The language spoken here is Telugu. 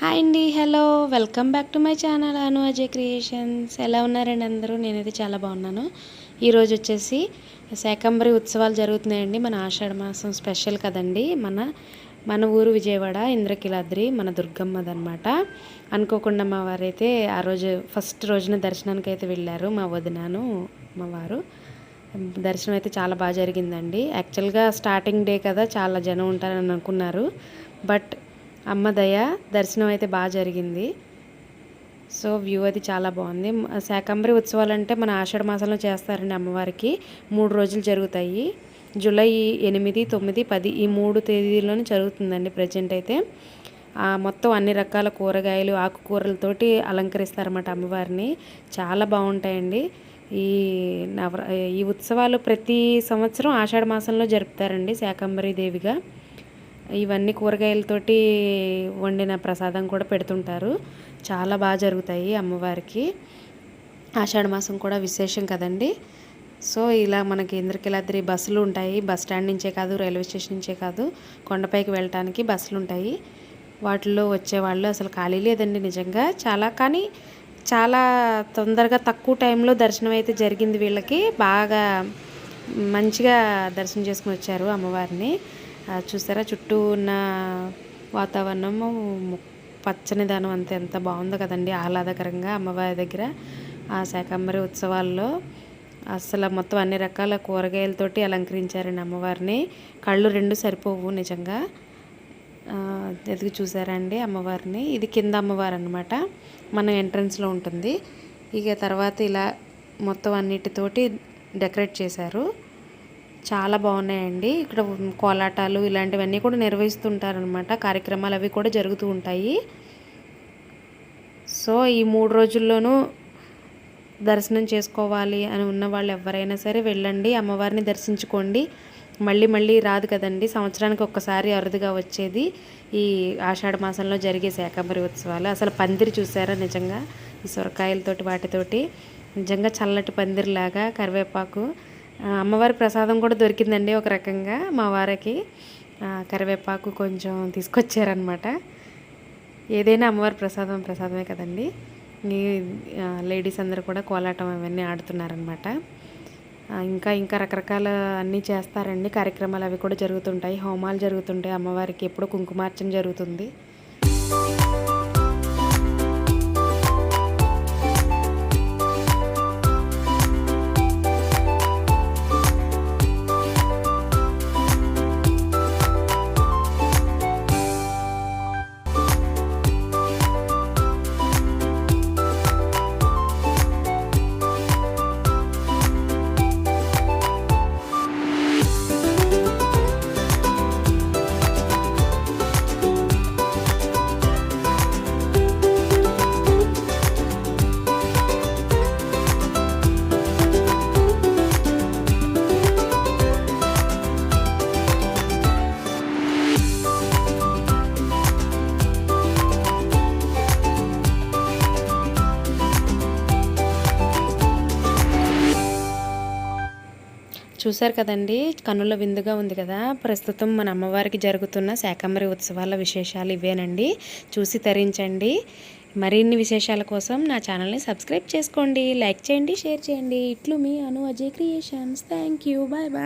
హాయ్ అండి hello welcome back to my channel Anu Ajay creations ఎలా ఉన్నారండి అందరూ? నేనైతే చాలా బాగున్నాను. ఈరోజు వచ్చేసి శాకంబరి ఉత్సవాలు జరుగుతున్నాయండి. మన ఆషాఢ మాసం స్పెషల్ కదండి. మన మన ఊరు విజయవాడ ఇంద్రకిలాద్రి మన దుర్గమ్మదనమాట అనుకోకుండా మా వారైతే ఆ రోజు ఫస్ట్ రోజున దర్శనానికి అయితే వెళ్ళారు. మా వదినాను మా వారు. దర్శనం అయితే చాలా బాగా జరిగిందండి. యాక్చువల్గా స్టార్టింగ్ డే కదా చాలా జనం ఉంటారని అనుకున్నారు. బట్ అమ్మ దయ దర్శనం అయితే బాగా జరిగింది. సో వ్యూ అది చాలా బాగుంది. శాకంబరి ఉత్సవాలు అంటే మన ఆషాఢ మాసంలో చేస్తారండి అమ్మవారికి. మూడు రోజులు జరుగుతాయి. జూలై ఎనిమిది తొమ్మిది పది ఈ మూడు తేదీల్లోనే జరుగుతుందండి ప్రజెంట్ అయితే. మొత్తం అన్ని రకాల కూరగాయలు ఆకుకూరలతోటి అలంకరిస్తారన్నమాట అమ్మవారిని. చాలా బాగుంటాయండి. ఈ నవర ఈ ఉత్సవాలు ప్రతి సంవత్సరం ఆషాఢ మాసంలో జరుపుతారండి శాకంబరి దేవిగా. ఇవన్నీ కూరగాయలతోటి వండిన ప్రసాదం కూడా పెడుతుంటారు. చాలా బాగా జరుగుతాయి అమ్మవారికి. ఆషాఢ మాసం కూడా విశేషం కదండి. సో ఇలా మనకి ఇంద్రకీలాద్రి బస్సులు ఉంటాయి. బస్ స్టాండ్ నుంచే కాదు రైల్వే స్టేషన్ నుంచే కాదు కొండపైకి వెళ్ళటానికి బస్సులు ఉంటాయి. వాటిల్లో వచ్చేవాళ్ళు అసలు ఖాళీ లేదండి నిజంగా. చాలా కానీ చాలా తొందరగా తక్కువ టైంలో దర్శనం అయితే జరిగింది వీళ్ళకి. బాగా మంచిగా దర్శనం చేసుకుని వచ్చారు అమ్మవారిని. చూసారా? చుట్టూ ఉన్న వాతావరణము పచ్చని దానం అంత. ఎంత బాగుందో కదండి ఆహ్లాదకరంగా అమ్మవారి దగ్గర. ఆ శాకంబరి ఉత్సవాల్లో అసలు మొత్తం అన్ని రకాల కూరగాయలతోటి అలంకరించారండి అమ్మవారిని. కళ్ళు రెండు సరిపోవు నిజంగా. ఎదుగు చూసారండి అమ్మవారిని? ఇది కింద అమ్మవారు అనమాట మన ఎంట్రన్స్లో ఉంటుంది. ఇక తర్వాత ఇలా మొత్తం అన్నిటితోటి డెకరేట్ చేశారు. చాలా బాగున్నాయండి. ఇక్కడ కోలాటాలు ఇలాంటివన్నీ కూడా నిర్వహిస్తుంటారనమాట కార్యక్రమాలు అవి కూడా జరుగుతూ ఉంటాయి. సో ఈ మూడు రోజుల్లోనూ దర్శనం చేసుకోవాలి అని ఉన్న వాళ్ళు ఎవరైనా సరే వెళ్ళండి అమ్మవారిని దర్శించుకోండి. మళ్ళీ మళ్ళీ రాదు కదండి. సంవత్సరానికి ఒక్కసారి అరుదుగా వచ్చేది ఈ ఆషాఢ మాసంలో జరిగే శాకంబరి ఉత్సవాలు. అసలు పందిరి చూసారా నిజంగా? ఈ సొరకాయలతోటి వాటితోటి. నిజంగా చల్లటి పందిరిలాగా కరివేపాకు. అమ్మవారి ప్రసాదం కూడా దొరికిందండి ఒక రకంగా మా వారికి. కరివేపాకు కొంచెం తీసుకొచ్చారనమాట ఏదైనా అమ్మవారి ప్రసాదం ప్రసాదమే కదండి. ఈ లేడీస్ అందరూ కూడా కోలాటం అవన్నీ ఆడుతున్నారనమాట ఇంకా ఇంకా రకరకాల అన్నీ చేస్తారండి. కార్యక్రమాలు అవి కూడా జరుగుతుంటాయి. హోమాలు జరుగుతుంటాయి అమ్మవారికి. ఎప్పుడు కుంకుమార్చన జరుగుతుంది. చూశారు కదండి? కన్నుల విందుగా ఉంది కదా? ప్రస్తుతం మన అమ్మవారికి జరుగుతున్న శాకంబరి ఉత్సవాల విశేషాలు ఇవేనండి. చూసి తరించండి. మరిన్ని విశేషాల కోసం నా ఛానల్ని సబ్స్క్రైబ్ చేసుకోండి. లైక్ చేయండి షేర్ చేయండి. ఇట్లు మీ Anu Ajay creations. Thank you. Bye bye.